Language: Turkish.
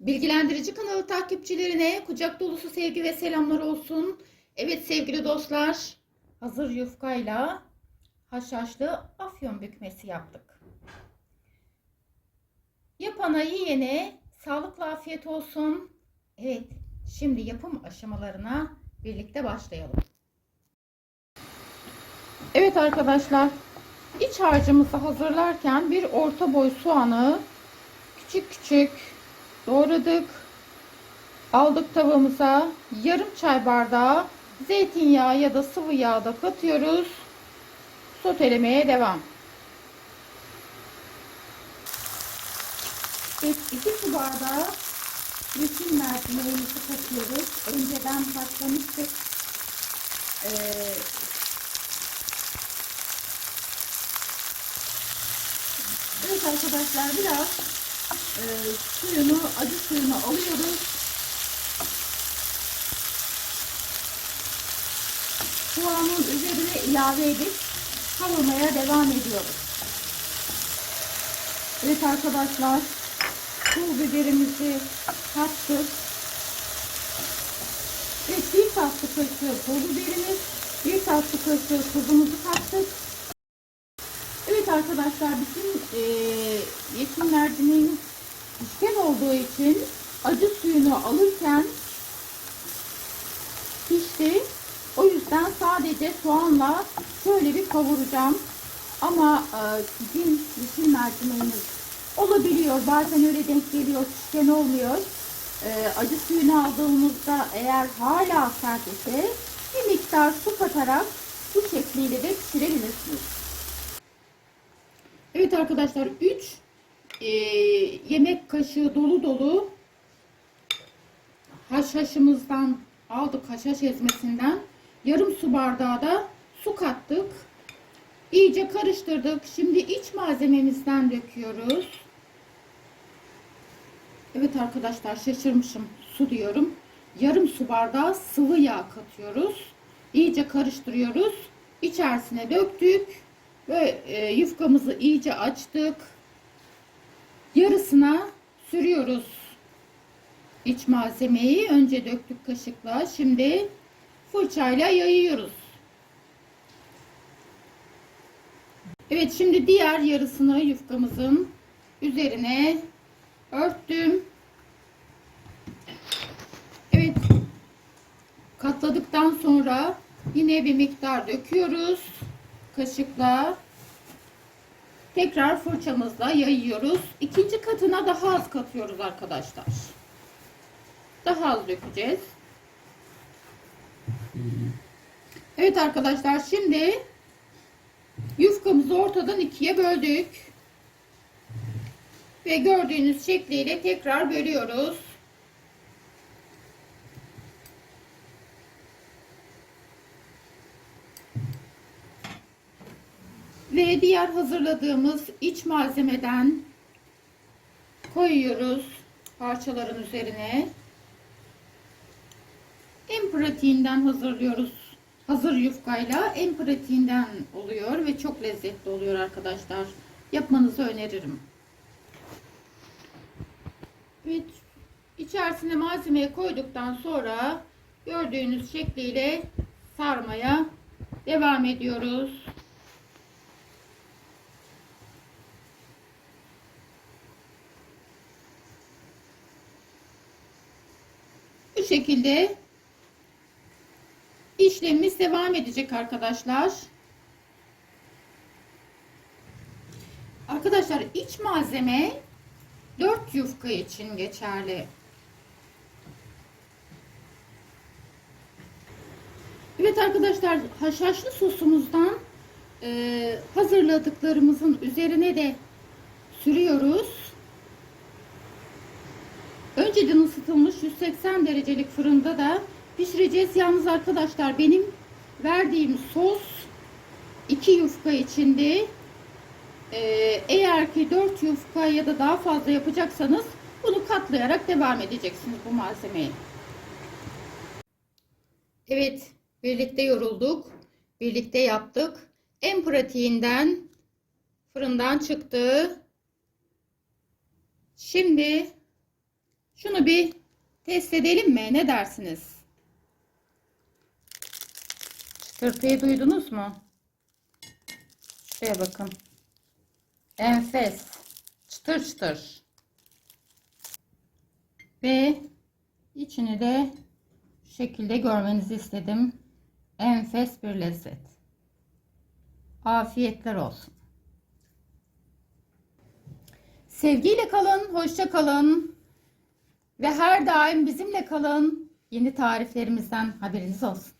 Bilgilendirici kanalı takipçilerine kucak dolusu sevgi ve selamlar olsun. Evet sevgili dostlar, hazır yufkayla haşhaşlı afyon bükmesi yaptık. Yapana yiyene sağlıklı afiyet olsun. Evet, şimdi yapım aşamalarına birlikte başlayalım. Evet arkadaşlar, iç harcımızı hazırlarken bir orta boy soğanı küçük küçük doğradık. Aldık tavamıza yarım çay bardağı zeytinyağı ya da sıvı yağ da katıyoruz. Sotelemeye devam. Evet, iki su bardağı yeşil mercimeğimizi katıyoruz. Önceden haşlamıştık. Ee, evet arkadaşlar biraz e, suyunu, acı suyunu alıyoruz. Soğanın üzerine ilave edip kavurmaya devam ediyoruz. Evet arkadaşlar, pul biberimizi kattık. Evet, bir tatlı kaşığı pul biberimiz, bir tatlı kaşığı tuzumuzu kattık. Evet arkadaşlar bütün e, yeşil mercimeğin pişken olduğu için acı suyunu alırken pişti. O yüzden sadece soğanla şöyle bir kavuracağım. Ama e, bizim yeşil mercimeğimiz olabiliyor. Bazen öyle denk geliyor, pişken olmuyor. E, acı suyunu aldığımızda eğer hala sert ise bir miktar su katarak bu şekliyle de pişirebilirsiniz. Evet arkadaşlar 3 e, yemek kaşığı dolu dolu haşhaşımızdan aldık haşhaş ezmesinden yarım su bardağı da su kattık. İyice karıştırdık. Şimdi iç malzememizden döküyoruz. Evet arkadaşlar şaşırmışım. Su diyorum. Yarım su bardağı sıvı yağ katıyoruz. İyice karıştırıyoruz. İçerisine döktük. Ve e, yufkamızı iyice açtık. Yarısına sürüyoruz iç malzemeyi. Önce döktük kaşıkla. Şimdi fırçayla yayıyoruz. Evet şimdi diğer yarısını yufkamızın üzerine örttüm. Evet katladıktan sonra yine bir miktar döküyoruz kaşıkla tekrar fırçamızla yayıyoruz. İkinci katına daha az katıyoruz arkadaşlar. Daha az dökeceğiz. Evet arkadaşlar şimdi yufkamızı ortadan ikiye böldük. Ve gördüğünüz şekliyle tekrar bölüyoruz. Ve diğer hazırladığımız iç malzemeden koyuyoruz parçaların üzerine. En pratiğinden hazırlıyoruz. Hazır yufkayla en pratiğinden oluyor ve çok lezzetli oluyor arkadaşlar. Yapmanızı öneririm. Evet, içerisine malzemeyi koyduktan sonra gördüğünüz şekliyle sarmaya devam ediyoruz. Şekilde işlemimiz devam edecek arkadaşlar. Arkadaşlar iç malzeme 4 yufka için geçerli. Evet arkadaşlar haşhaşlı sosumuzdan e, hazırladıklarımızın üzerine de sürüyoruz. Önceden ısıtılmış 180 derecelik fırında da pişireceğiz. Yalnız arkadaşlar benim verdiğim sos 2 yufka içindi. Ee, eğer ki 4 yufka ya da daha fazla yapacaksanız bunu katlayarak devam edeceksiniz bu malzemeyi. Evet, birlikte yorulduk. Birlikte yaptık. En pratiğinden fırından çıktı. Şimdi Şunu bir test edelim mi? Ne dersiniz? Çıtırtıyı duydunuz mu? Şuraya bakın. Enfes. Çıtır çıtır. Ve içini de şu şekilde görmenizi istedim. Enfes bir lezzet. Afiyetler olsun. Sevgiyle kalın, hoşça kalın. Ve her daim bizimle kalın. Yeni tariflerimizden haberiniz olsun.